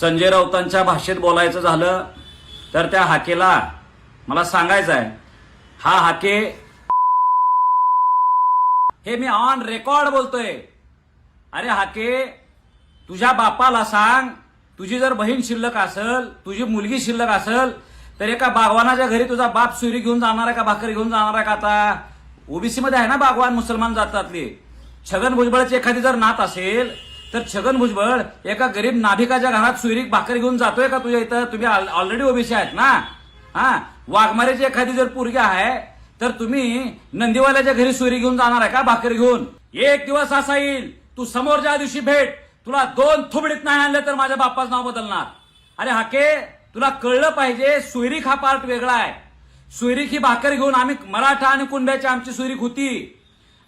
संजय राऊतांच्या भाषेत बोलायचं झालं तर त्या हाकेला मला सांगायचं आहे हा हाके हे मी ऑन रेकॉर्ड बोलतोय. अरे हाके तुझ्या बापाला सांग तुझी जर बहीण शिल्लक असल तुझी मुलगी शिल्लक असल तर एका बागवानाच्या घरी तुझा बाप सुरी घेऊन जाणार आहे का भाकरी घेऊन जाणार आहे का आता? ओबीसी मध्ये आहे ना बागवान मुसलमान जातातले. छगन भुजबळाची एखादी जर नात असेल तर छगन भुजबळ एका गरीब नाभिकाच्या घरात सुईरीक भाकरी घेऊन जातोय का तुझ्या इथं? तुम्ही ऑलरेडी ओबीसी आहेत ना? हा? वाघमारेची एखादी जर पोरगी आहे तर तुम्ही नंदीवाल्याच्या घरी सुरी घेऊन जाणार आहे का भाकरी घेऊन? एक दिवस असा येईल. तू समोरच्या दिवशी भेट. तुला दोन थुबडीत नाही आणलं तर माझ्या बाप्पाचं नाव बदलणार. अरे हाके तुला कळलं पाहिजे सुईरीक हा पार्ट वेगळा आहे. सुईरीक ही भाकर घेऊन आम्ही मराठा आणि कुंड्याची आमची सुईरीक होती.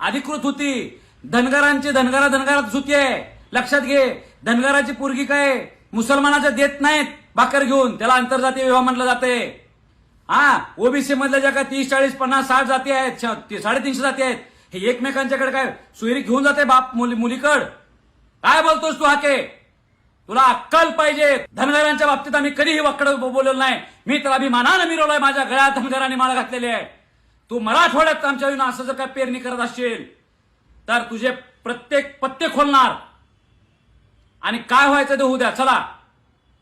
अधिकृत होती. धनगरांची धनगरा धनगरात झुती आहे लक्षात घे धनगराची पोरगी काय? मुसलमानाच्या देत नाहीत बाकर घेऊन. त्याला आंतरजातीय विवाह म्हटलं जाते. हा ओबीसी मधल्या ज्या काय तीस चाळीस पन्नास साठ जाती आहेत ते साडेतीनशे जाती आहेत हे एकमेकांच्याकडे काय? सुईरी घेऊन जाते बाप मुली मुलीकड. काय बोलतोस तू हाके? तुला अक्कल पाहिजे. धनगरांच्या बाबतीत आम्ही कधीही वक्कड बोललेलो नाही. मी तर अभिमानानं मिरवलाय माझ्या गळ्यात धनगराने माळा घातलेली आहे. तू मराठवाड्यात आमच्या येऊन असं जर काय पेरणी करत असशील तर तुझे प्रत्येक पत्ते खोलणार. आणि काय व्हायचं ते होऊ द्या चला.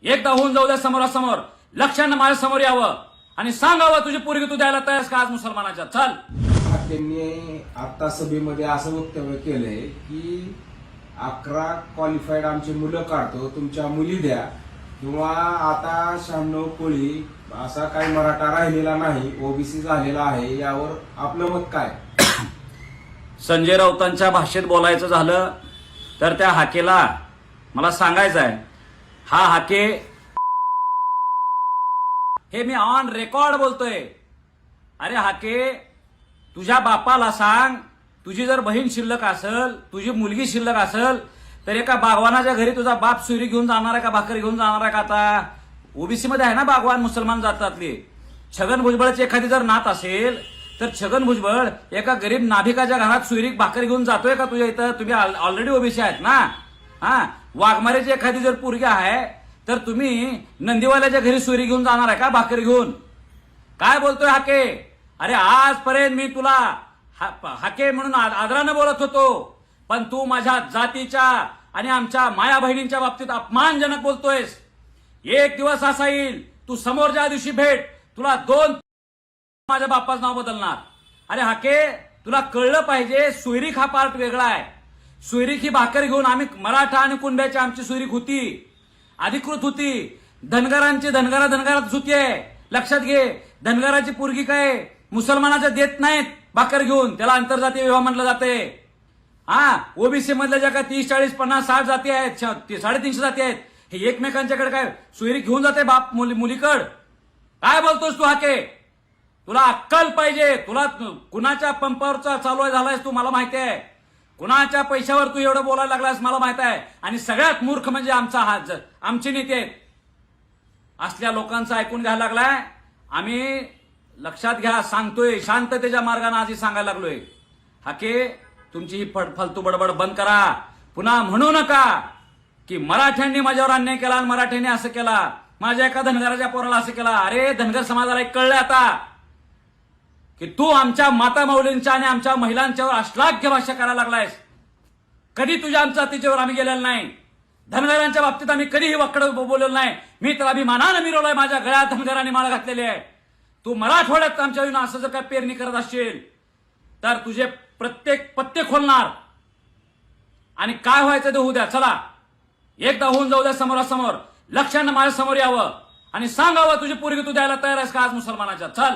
एकदा होऊन जाऊ द्या समोरासमोर. लक्षानं माझ्यासमोर यावं. आणि सांगावं तुझी पोरगी तू द्यायला तयार का आज मुसलमानाच्या? चल. त्यांनी आता सभेमध्ये असं वक्तव्य केलंय की अकरा क्वालिफाईड आमची मुलं काढतो तुमच्या मुली द्या. किंवा आता शहाण्णव कोळी असा काही मराठा राहिलेला नाही ओबीसी झालेला आहे यावर आपलं मत काय? संजय राऊतांच्या भाषेत बोलायचं झालं तर त्या हाकेला मला सांगायचं आहे हा हाके हे मी ऑन रेकॉर्ड बोलतोय. अरे हाके तुझ्या बापाला सांग तुझी जर बहीण शिल्लक असल तुझी मुलगी शिल्लक असल तर एका बागवानाच्या घरी तुझा बाप सुरी घेऊन जाणार आहे का भाकरी घेऊन जाणार आहे का आता? ओबीसी मध्ये आहे ना बागवान मुसलमान जातातले. छगन भुजबळाची एखादी जर नात असेल तर छगन भुजबळ एका गरीब नाभिकाच्या घरात सुईरीक भाकरी घेऊन जातोय का तुझ्या इथं? तुम्ही ऑलरेडी ओबीसी आहेत ना? हा? वाघमारेची एखादी जर पोरगी आहे तर तुम्ही नंदीवाल्याच्या घरी सुरी घेऊन जाणार आहे का? भाकरी घेऊन? काय बोलतोय हाके? अरे आजपर्यंत मी तुला हा- हाके म्हणून आदरानं बोलत होतो. पण तू माझ्या जातीच्या आणि आमच्या माया बहिणींच्या बाबतीत अपमानजनक बोलतोयस. एक दिवस असा येईल तू समोरच्या दिवशी भेट तुला दोन माझ्या बाप्पाचं नाव बदलणार. अरे हाके तुला कळलं पाहिजे सुईरीक हा पार्ट वेगळा आहे. सुईरीक ही भाकर घेऊन आम्ही मराठा आणि कुंड्याची आमची सुईरीक होती अधिकृत होती धनगरांची धनगरा धनगरात होती आहे. लक्षात घे. धनगराची पोरगी काय मुसलमानाच्या देत नाहीत भाकर घेऊन. त्याला आंतरजातीय विवाह म्हटलं जाते. हा ओबीसी मधल्या ज्या काय तीस चाळीस पन्नास साठ जाती आहेत ते साडेतीनशे जाती आहेत. हे एकमेकांच्याकडे काय? सुईरी घेऊन जाते बाप मुली मुलीकड. काय बोलतोस तू हाके? तुला अक्कल पाहिजे. तुला कुणाच्या पंपावरचा चालू आहे झालायस तू मला माहिती आहे. कुणाच्या पैशावर तू एवढं बोलायला लागलास मला माहीत आहे. आणि सगळ्यात मूर्ख म्हणजे आमचा हा जर आमचे नेते. आहेत असल्या लोकांचं ऐकून घ्यायला लागलाय. आम्ही लक्षात घ्या सांगतोय शांततेच्या मार्गाने आधी सांगायला लागलोय. हाके तुमची ही फलतू फालतू बडबड बंद करा. पुन्हा म्हणू नका की मराठ्यांनी माझ्यावर अन्याय केला आणि मराठ्यांनी असं केला. माझ्या एका धनगराच्या पोराला असं केला. अरे धनगर समाजाला एक कळलं आता. की तू आमच्या माता माऊलींच्या आणि आमच्या महिलांच्यावर अश्लाघ्य भाषा करायला लागलायस. कधी तुझ्या आमच्या तिच्यावर आम्ही गेलेलो नाही. धनगरांच्या बाबतीत आम्ही कधीही वक्कड बोललेलो नाही. मी तर अभिमानानं मिरवलाय माझ्या गळ्यात धनगरांनी माळ घातलेली आहे. तू मराठवाड्यात आमच्या येऊन असं जर काय पेरणी करत असशील तर तुझे प्रत्येक पत्ते खोलणार. आणि काय व्हायचं ते होऊ द्या चला. एकदा होऊन जाऊ द्या समोरासमोर. लक्षानं माझ्यासमोर यावं. आणि सांगावं तुझी पोरगी तू द्यायला तयार आहेस का आज मुसलमानाच्या? चल.